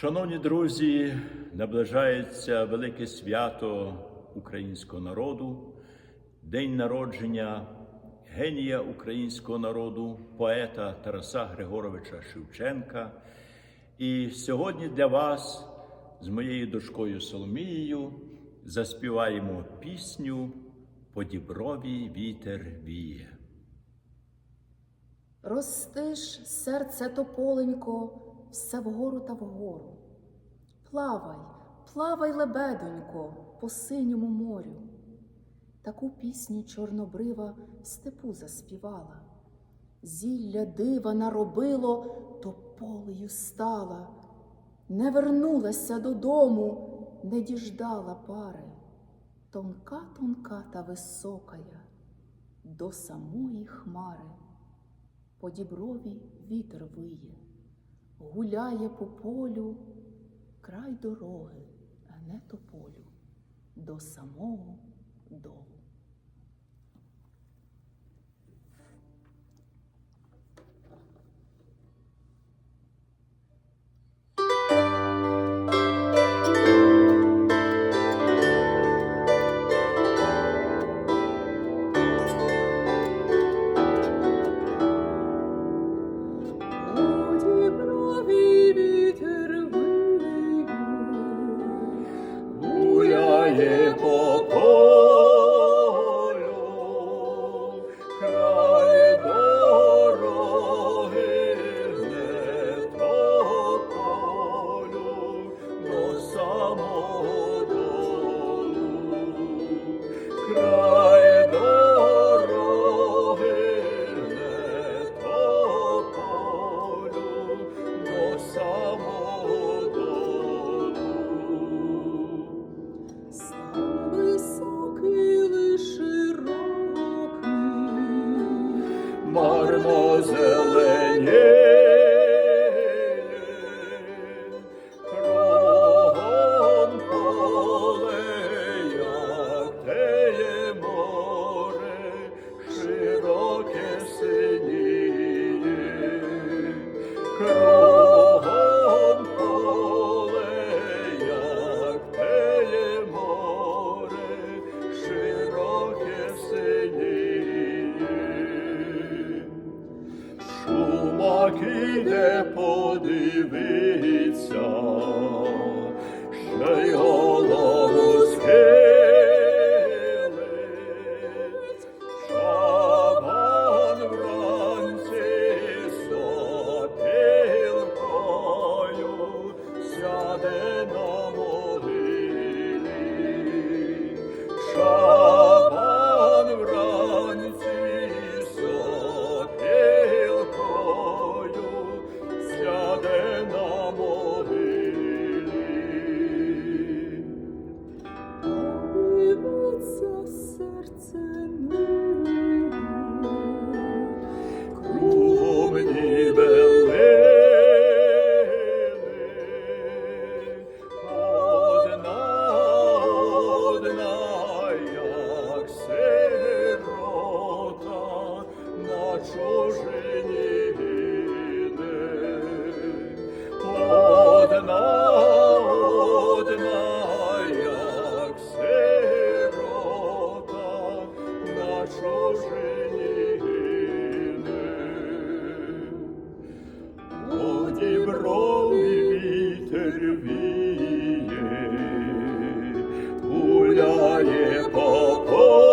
Шановні друзі, наближається велике свято українського народу, день народження генія українського народу, поета Тараса Григоровича Шевченка. І сьогодні для вас з моєю дочкою Соломією заспіваємо пісню По діброві вітер віє. Ростиш, серце тополенько, все вгору та вгору. Плавай, плавай, лебедонько, по синьому морю. Таку пісню чорнобрива в степу заспівала. Зілля дива наробило, то полею стала. Не вернулася додому, не діждала пари. Тонка, тонка та високая, до самої хмари. По діброві вітер виє, гуляє по полю, край дороги, гне тополю, до самого долу. До самого долу. Край Шумак іде подивиться, ще й голову схилить. Шабан вранці сопілкою сяде Гуляє по полю